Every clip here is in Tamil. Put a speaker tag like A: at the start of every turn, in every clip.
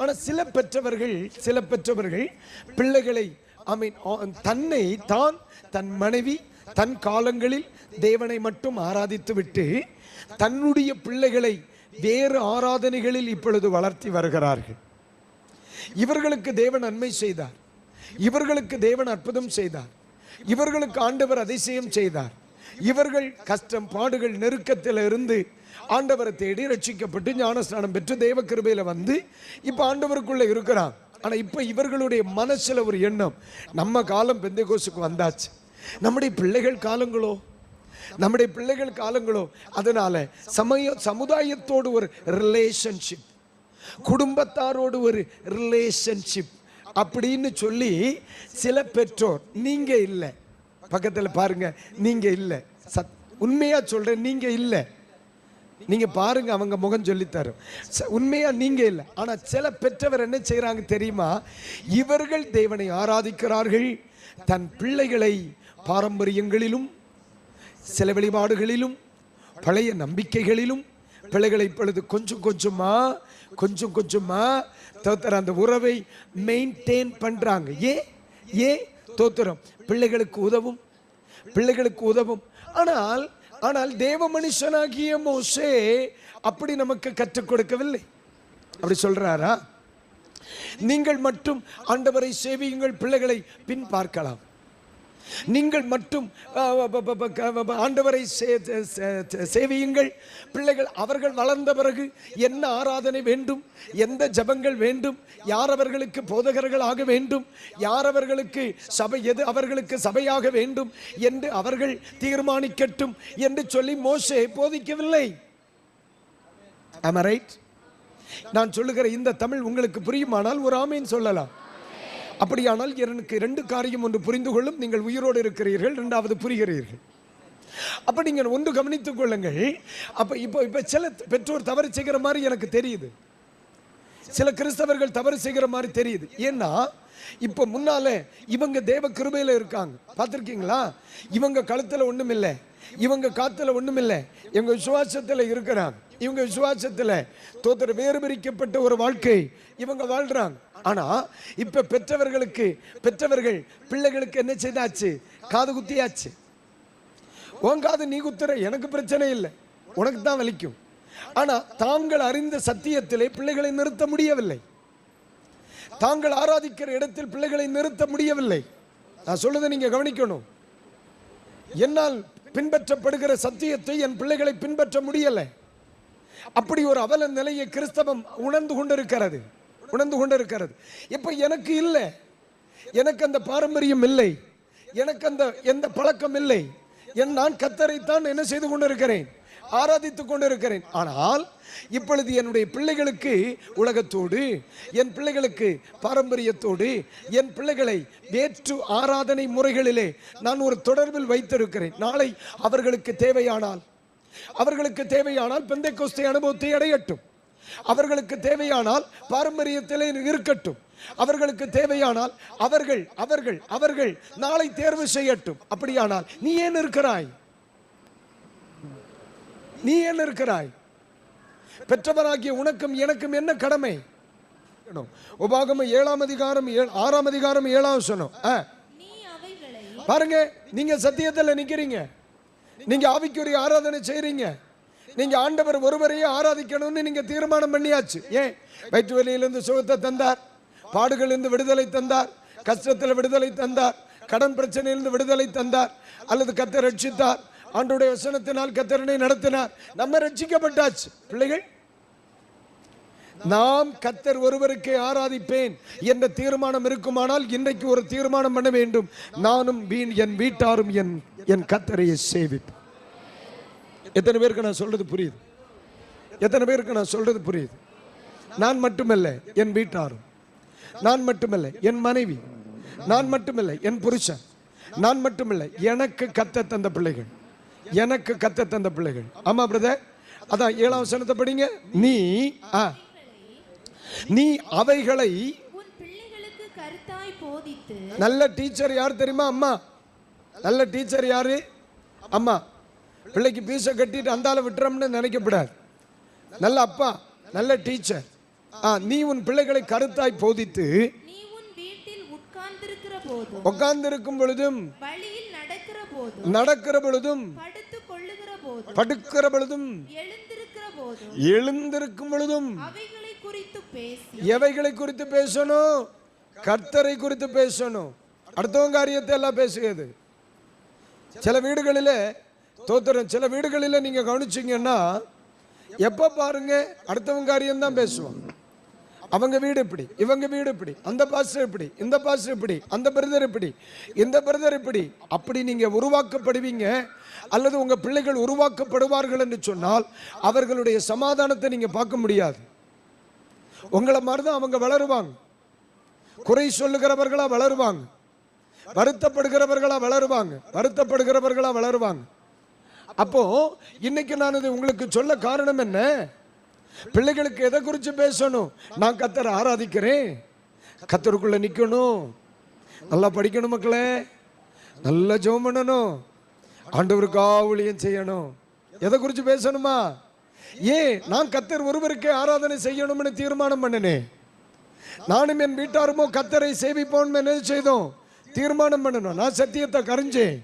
A: ஆனால் சில பெற்றவர்கள் சில பெற்றவர்கள் பிள்ளைகளை ஐ மீன் தன்னை தான் தன் மனைவி தன் காலங்களில் தேவனை மட்டும் ஆராதித்து விட்டு தன்னுடைய பிள்ளைகளை வேறு ஆராதனைகளில் இப்பொழுது வளர்த்தி வருகிறார்கள். இவர்களுக்கு தேவன் நன்மை செய்தார். இவர்களுக்கு தேவன் அற்புதம் செய்தார். இவர்களுக்கு ஆண்டவர் அதிசயம் செய்தார். இவர்கள் கஷ்டம் பாடுகள் நெருக்கத்தில் இருந்து ஆண்டவரை தேடி ரட்சிக்கப்பட்டு ஞானஸ்நானம் பெற்று தேவ கிருபையில் வந்து இப்போ ஆண்டவருக்குள்ளே இருக்கிறான் ஆனால் இப்போ இவர்களுடைய மனசில் ஒரு எண்ணம் நம்ம காலம் பெந்தைகோசுக்கு வந்தாச்சு. நம்முடைய பிள்ளைகள் காலங்களோ? நம்முடைய பிள்ளைகள் காலங்களோ? அதனால சமய சமுதாயத்தோடு ஒரு ரிலேஷன்ஷிப் குடும்பத்தாரோடு ஒரு ரிலேஷன்ஷிப் அப்படின்னு சொல்லி சில பெற்றோர் நீங்க இல்லை. பக்கத்தில் பாருங்க நீங்க இல்லை. சத் உண்மையாக சொல்கிறேன் நீங்கள் இல்லை. நீங்கள் பாருங்கள் அவங்க முகம் சொல்லித் தரும் ச- உண்மையாக நீங்கள் இல்லை. ஆனால் சில பெற்றவர் என்ன செய்கிறாங்க தெரியுமா? இவர்கள் தேவனை ஆராதிக்கிறார்கள். தன் பிள்ளைகளை பாரம்பரியங்களிலும் சில வழிபாடுகளிலும் பழைய நம்பிக்கைகளிலும் பிள்ளைகளை இப்பொழுது கொஞ்சம் கொஞ்சமா கொஞ்சம் கொஞ்சமா தோத்தர் அந்த உறவை மெயின்டைன் பண்ணுறாங்க ஏ ஏ தோத்திரம் பிள்ளைகளுக்கு உதவும் பிள்ளைகளுக்கு உதவும். ஆனால் ஆனால் தேவ மனுஷனாகிய மோசே அப்படி நமக்கு கற்றுக் கொடுக்கவில்லை. அப்படி சொல்றாரா? நீங்கள் மட்டும் ஆண்டவரை சேவியுங்கள் பிள்ளைகளை பின் பார்க்கலாம். நீங்கள் மட்டும் ஆண்டவரை சேவியுங்கள். பிள்ளைகள் அவர்கள் வளர்ந்த பிறகு என்ன ஆராதனை வேண்டும்? எந்த ஜபங்கள் வேண்டும்? யார் அவர்களுக்கு போதகர்கள் ஆக வேண்டும்? யார் அவர்களுக்கு சபை எது அவர்களுக்கு சபையாக வேண்டும் என்று அவர்கள் தீர்மானிக்கட்டும் என்று சொல்லி மோசே போதிக்கவில்லை. நான் சொல்லுகிற இந்த தமிழ் உங்களுக்கு புரியுமானால் ஒரு ஆமீன் சொல்லலாம். அப்படியானால் எனக்கு ரெண்டு காரியம் ஒன்று புரிந்து கொள்ளும் நீங்கள் உயிரோடு இருக்கிறீர்கள் ரெண்டாவது புரிகிறீர்கள். அப்ப நீங்க ஒன்று கவனித்துக் கொள்ளுங்கள். அப்ப இப்போ இப்ப சில பெற்றோர் தவறு செய்கிற மாதிரி எனக்கு தெரியுது. சில கிறிஸ்தவர்கள் தவறு செய்கிற மாதிரி தெரியுது. ஏன்னா இப்போ முன்னால இவங்க தேவ கிருபையில இருக்காங்க. பார்த்துருக்கீங்களா? இவங்க கழுத்துல ஒண்ணும் இல்லை. இவங்க காத்துல ஒண்ணும் இல்லை. இவங்க விசுவாசத்துல இருக்கிறாங்க. இவங்க விசுவாசத்துல தோத்திர வேறு பிரிக்கப்பட்ட ஒரு வாழ்க்கை இவங்க வாழ்றாங்க. ஆனா இப்ப பெற்றவர்களுக்கு பெற்றவர்கள் பிள்ளைகளுக்கு என்ன செய்தாச்சு? காது குத்தியாச்சு. உன் காது நீ குத்துற எனக்கு பிரச்சனை இல்லை. உனக்கு தான் வலிக்கும். ஆனா தாங்கள் அறிந்த சத்தியத்திலே பிள்ளைகளை நிறுத்த முடியவில்லை. தாங்கள் ஆராதிக்கிற இடத்தில் பிள்ளைகளை நிறுத்த முடியவில்லை. நான் சொல்றதை நீங்க கவனிக்கணும். என்னால் பின்பற்றப்படுகிற சத்தியத்தை என் பிள்ளைகளை பின்பற்ற முடியலை. அப்படி ஒரு அவல நிலையை கிறிஸ்தவம் உணர்ந்து கொண்டிருக்கிறது. உணர்ந்து கொண்டிருக்கிறது. இப்போ எனக்கு இல்லை. எனக்கு அந்த பாரம்பரியம் இல்லை. எனக்கு அந்த எந்த பழக்கம் இல்லை. என் நான் கத்தரைத்தான் என்ன செய்து கொண்டிருக்கிறேன்? ஆராதித்துக் கொண்டிருக்கிறேன். ஆனால் இப்பொழுது என்னுடைய பிள்ளைகளுக்கு உலகத்தோடு என் பிள்ளைகளுக்கு பாரம்பரியத்தோடு என் பிள்ளைகளை வேற்று ஆராதனை முறைகளிலே நான் ஒரு தொடர்பில் வைத்திருக்கிறேன். நாளை அவர்களுக்கு தேவையானால் அவர்களுக்கு தேவையானால் பெந்தை கோஸ்தை அனுபவத்தை அடையட்டும். அவர்களுக்கு தேவையானால் பாரம்பரியத்திலே இருக்கட்டும். அவர்களுக்கு தேவையானால் அவர்கள் அவர்கள் அவர்கள் நாளை தேர்வு செய்யட்டும். அப்படியானால் நீ ஏன் இருக்கிறாய்? நீ ஏன் இருக்கிறாய்? பெற்றவராகிய உனக்கும் எனக்கும் என்ன கடமை? உபாகம ஏழாம் அதிகாரம் ஆறாம் அதிகாரம் ஏழாம் சொன்னோம். பாருங்க நீங்க சத்தியத்துல நிக்கிறீங்க. நீங்க ஆவிக்குரிய ஆராதனை செய்றீங்க. நீங்க ஆண்டவர் ஒருவரையே ஆராதிக்கணும்னு நீங்க தீர்மானம் பண்ணியாச்சு. ஏன்? வயிற்று வலியிலிருந்து சுகத்தை தந்தார் பாடுகளிலிருந்து விடுதலை தந்தார் கஷ்டத்தில் விடுதலை தந்தார் கடன் பிரச்சனையிலிருந்து விடுதலை தந்தார் அல்லது கத்தர் ரட்சித்தார் ஆண்டுடைய வசனத்தினால் கத்தரனை நடத்தினார். நம்ம ரட்சிக்கப்பட்டாச்சு. பிள்ளைகள் நாம் கத்தர் ஒருவருக்கே ஆராதிப்பேன் என்ற தீர்மானம் இருக்குமானால் இன்றைக்கு ஒரு தீர்மானம் பண்ண வேண்டும். நானும் வீண் என் வீட்டாரும் என் என் கத்தரையை சேவிப்பேன். எத்தனை பேருக்கு நான் சொல்றது புரியுது? எத்தனை பேருக்கு நான் சொல்றது புரியுது? நான் மட்டுமல்ல என் வீட்டாரும். நான் மட்டுமல்ல என் மனைவி. நான் மட்டுமல்ல என் புருஷன். நான் மட்டுமல்ல எனக்கு கத்த தந்த பிள்ளைகள். எனக்கு கத்த தந்த பிள்ளைகள். ஆமா பிரதர் அதான் ஏழாம் வசனத்தை படிங்க. நீ ஆ. நீ அவைகளை நல்ல டீச்சர் யார் தெரியுமா அம்மா? நல்ல டீச்சர் யாரு? அம்மா பிள்ளைக்கு பீஸை கட்டிட்டு அந்தால விட்டுறோம்னு நினைக்கப்படாது. நல்ல அப்பா நல்ல டீச்சர் நீ உன் பிள்ளைகளை கருத்தாய் போதித்து உட்கார்ந்திருக்கும் பொழுதும்
B: நடக்கிற
A: பொழுதும் படுக்கிற பொழுதும் எழுந்திருக்கும் பொழுதும் எவைகளை குறித்து பேசணும்? கர்த்தரை குறித்து பேசணும். அடுத்தவங்க காரியத்தை எல்லாம் பேசுகிறது. சில வீடுகளில் தோத்திரம் சில வீடுகளில் நீங்கள் கவனிச்சிங்கன்னா எப்போ பாருங்க அடுத்தவங்க காரியம் தான் பேசுவாங்க. அவங்க வீடு இப்படி இவங்க வீடு இப்படி அந்த பாஸ்டர் இப்படி இந்த பாஸ்டர் இப்படி அந்த பிரதர் இப்படி இந்த பிரதர் இப்படி. அப்படி நீங்கள் உருவாக்கப்படுவீங்க அல்லது உங்கள் பிள்ளைகள் உருவாக்கப்படுவார்கள் என்று சொன்னால் அவர்களுடைய சமாதானத்தை நீங்கள் பார்க்க முடியாது. உங்களை மாதிரி தான் அவங்க வளருவாங்க. குறை சொல்லுகிறவர்களாக வளருவாங்க. வருத்தப்படுகிறவர்களாக வளருவாங்க. வருத்தப்படுகிறவர்களாக வளருவாங்க. அப்போ இன்னைக்கு நான் இது உங்களுக்கு சொல்ல காரணம் என்ன? பிள்ளைகளுக்கு எதை குறித்து பேசணும்? நான் கத்தரை ஆராதிக்கிறேன். கத்தருக்குள்ள நிற்கணும் நல்லா படிக்கணும் மக்களே. நல்லா ஜோம் பண்ணணும். ஆண்டவருக்கு ஊழியம் செய்யணும். எதை குறித்து பேசணுமா? ஏன் நான் கத்தர் ஒருவருக்கே ஆராதனை செய்யணும்னு தீர்மானம் பண்ணினேன். நானும் என் வீட்டாருமோ கத்தரை சேவிப்போம் என்ன செய்தோம் தீர்மானம் பண்ணணும். நான் சத்தியத்தை கரைஞ்சேன்.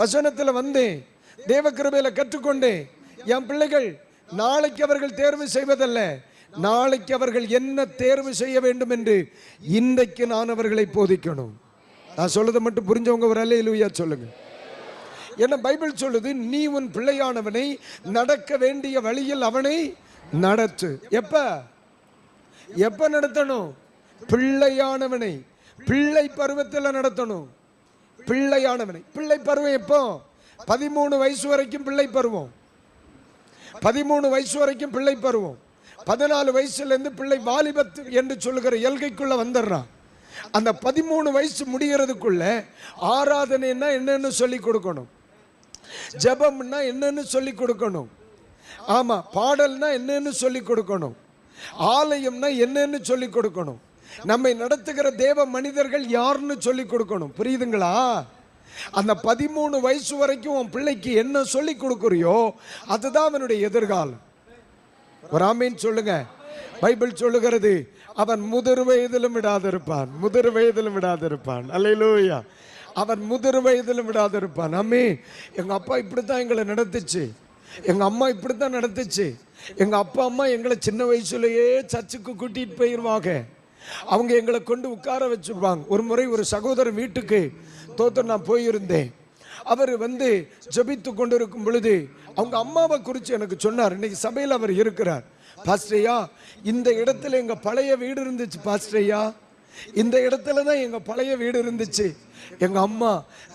A: வசனத்தில் வந்தேன். தேவ கிருபையில கற்றுக்கொண்டேன் என் பிள்ளைகள் நாளைக்கு அவர்கள் தேர்வு செய்வதல்ல. நாளைக்கு அவர்கள் என்ன தேர்வு செய்ய வேண்டும் என்று இன்றைக்கு நான் அவர்களை போதிக்கணும். நான் சொல்றதை மட்டும் புரிஞ்சவங்க ஒரு அல்லையிலுயா சொல்லுங்க. என்ன பைபிள் சொல்லுது நீ உன் பிள்ளையானவனை நடக்க வேண்டிய வழியில் அவனை நடத்து. எப்ப? எப்ப நடத்தணும்? பிள்ளையானவனை. பிள்ளை பருவத்தில் நடத்தணும். பிள்ளையானவனை. பிள்ளை பருவம் எப்போ? பதிமூணு வயசு வரைக்கும் பிள்ளை பருவம். பதிமூணு வயசு வரைக்கும் பிள்ளை பருவம். பதினாலு வயசுலேருந்து பிள்ளை வாலிபத்து என்று சொல்லுகிற எல்கைக்குள்ளே வந்துடுறான். அந்த பதிமூணு வயசு முடிகிறதுக்குள்ள ஆராதனைன்னா என்னன்னு சொல்லி கொடுக்கணும். ஜபம்னா என்னன்னு சொல்லி கொடுக்கணும். ஆமா பாடல்னா என்னன்னு சொல்லி கொடுக்கணும். ஆலயம்னா என்னன்னு சொல்லி கொடுக்கணும். நம்மை நடத்துகிற தேவ மனிதர்கள் யாருன்னு சொல்லி கொடுக்கணும். புரியுதுங்களா? அந்த பதிமூணு வயசு வரைக்கும் உன் பிள்ளைக்கு என்ன சொல்லி கொடுக்குறியோ அதுதான் அவனுடைய எதிர்காலம். ஒரு ஆமீன் சொல்லுங்க. பைபிள் சொல்லுகிறது அவன் முதிர் வயதிலும் விடாதிருப்பான் முதிர் வயதிலும் விடாதிருப்பான். அல்லையிலூயா அவன் முதிர் வயதிலும் விடாதிருப்பான். அம்மே எங்க அப்பா இப்படித்தான் எங்களை நடத்துச்சு. எங்க அம்மா இப்படித்தான் நடத்துச்சு. எங்க அப்பா அம்மா எங்களை சின்ன வயசுலயே சர்ச்சுக்கு கூட்டிட்டு போயிடுவாங்க அவங்க எங்களை கொண்டு உட்கார வச்சிருவாங்க. ஒரு முறை ஒரு சகோதரர் வீட்டுக்கு ஸ்தோத்திரம் நான் போயிருந்தேன். அவர் வந்து ஜபித்து கொண்டிருக்கும் பொழுது அவங்க அம்மாவை குறித்து எனக்கு சொன்னார். இன்னைக்கு சபையில் அவர் இருக்கிறார். பாஸ்டையா இந்த இடத்துல எங்கள் பழைய வீடு இருந்துச்சு பாஸ்டையா இந்த இடத்துல தான் எங்கள் பழைய வீடு இருந்துச்சு. எங்கள் அம்மா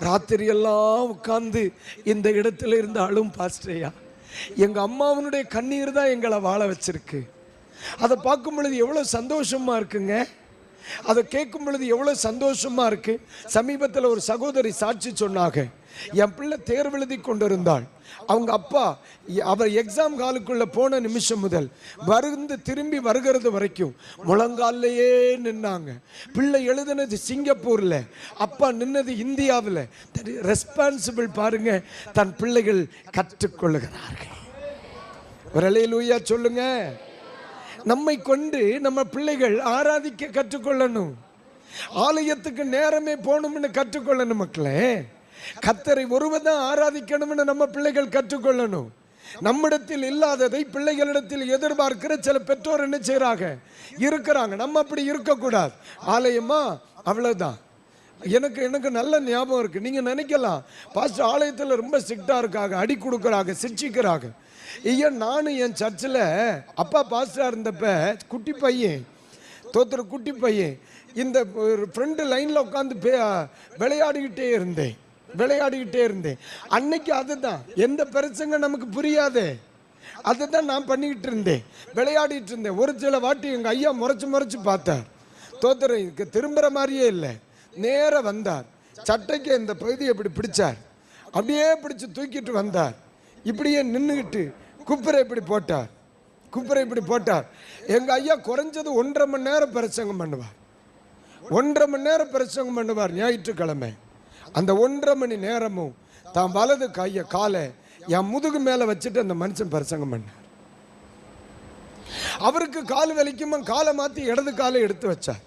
A: ராத்திரி எல்லாம் உட்கார்ந்து இந்த இடத்துல இருந்து அழும் பாஸ்டையா எங்கள் அம்மாவனுடைய கண்ணீர் தான் எங்களை வாழ வச்சிருக்கு. அதை பார்க்கும் பொழுது எவ்வளோ சந்தோஷமாக இருக்குங்க. அதை கேட்கும் பொழுது எவ்வளோ சந்தோஷமா இருக்கு. சமீபத்தில் ஒரு சகோதரி சாட்சி சொன்னாங்க. என் பிள்ளை தேர்வு எழுதி கொண்டிருந்தாள். அவங்க அப்பா அவர் எக்ஸாம் காலுக்குள்ள போன நிமிஷம் முதல் வருந்து திரும்பி வருகிறது வரைக்கும் முழங்கால்லையே நின்னாங்க. பிள்ளை எழுதுனது சிங்கப்பூர்ல அப்பா நின்னது இந்தியாவில். ரெஸ்பான்சிபிள் பாருங்க தன் பிள்ளைகள் கற்றுக்கொள்ளுகிறார்கள் ஒரு அலையிலூயா சொல்லுங்க. நம்மை கொண்டு நம்ம பிள்ளைகள் ஆராதிக்க கற்றுக்கொள்ளணும். ஆலயத்துக்கு நேரமே போகணும்னு கற்றுக்கொள்ளணும் மக்களே. கத்தரை ஒருவதான் ஆராதிக்கணும்னு நம்ம பிள்ளைகள் கற்றுக்கொள்ளணும். நம்மிடத்தில் இல்லாததை பிள்ளைகளிடத்தில் எதிர்பார்க்கிற சில பெற்றோர் என்ன செய்றாங்க? இருக்கிறாங்க. நம்ம அப்படி இருக்கக்கூடாது. ஆலயமா? அவ்வளவுதான். எனக்கு எனக்கு நல்ல ஞாபகம் இருக்கு. நீங்க நினைக்கலாம். பாஸ்டர் ஆலயத்தில் ரொம்ப ஸ்ட்ரிக்டா இருக்காங்க. அடி கொடுக்குறாங்க சிரிச்சிக்கிறாங்க. ஐயா நானும் என் சர்ச்சில் அப்பா பாஸ்டராக இருந்தப்ப குட்டி பையன் தோத்துற குட்டி பையன் இந்த ஃப்ரெண்டு லைனில் உட்காந்து விளையாடிக்கிட்டே இருந்தேன் விளையாடிக்கிட்டே இருந்தேன். அன்னைக்கு அதுதான். எந்த பிரச்சனை நமக்கு புரியாதே. அதை தான் நான் பண்ணிக்கிட்டு இருந்தேன். விளையாடிட்டு இருந்தேன். ஒரு சில வாட்டி எங்கள் ஐயா முறைச்சு முறைச்சு பார்த்தார். தோத்துற இதுக்கு திரும்புகிற மாதிரியே இல்லை. நேராக வந்தார். சட்டைக்கு இந்த பகுதியை இப்படி பிடிச்சார். அப்படியே பிடிச்சி தூக்கிட்டு வந்தார். இப்படியே நின்றுக்கிட்டு குப்பரை இப்படி போட்டார் குப்பரை இப்படி போட்டார் எங்கள் ஐயா குறைஞ்சது ஒன்றரை மணி நேரம் பிரசங்கம் பண்ணுவார். ஒன்றரை மணி நேரம் பிரசங்கம் பண்ணுவார் ஞாயிற்றுக்கிழமை. அந்த ஒன்றரை மணி நேரமும் தான் வலது கையை காலை என் முதுகு மேலே வச்சுட்டு அந்த மனுஷன் பிரசங்கம் பண்ணார். அவருக்கு கால் வலிக்குமா காலை மாற்றி இடது காலை எடுத்து வச்சார்.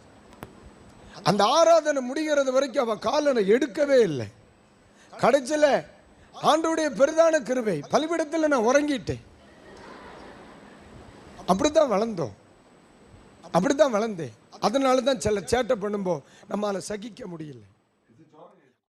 A: அந்த ஆராதனை முடிகிறது வரைக்கும் அவள் காலை எடுக்கவே இல்லை. கடைசியில் ஆண்டோடைய பெரிதான கிருவை பலிபிடத்தில் நான் உறங்கிட்டேன். அப்படி தான் வளர்ந்தோம். அப்படி தான் வளர்ந்தேன். அதனால தான் சில சேட்டை பண்ணும்போது நம்மளால் சகிக்க முடியல.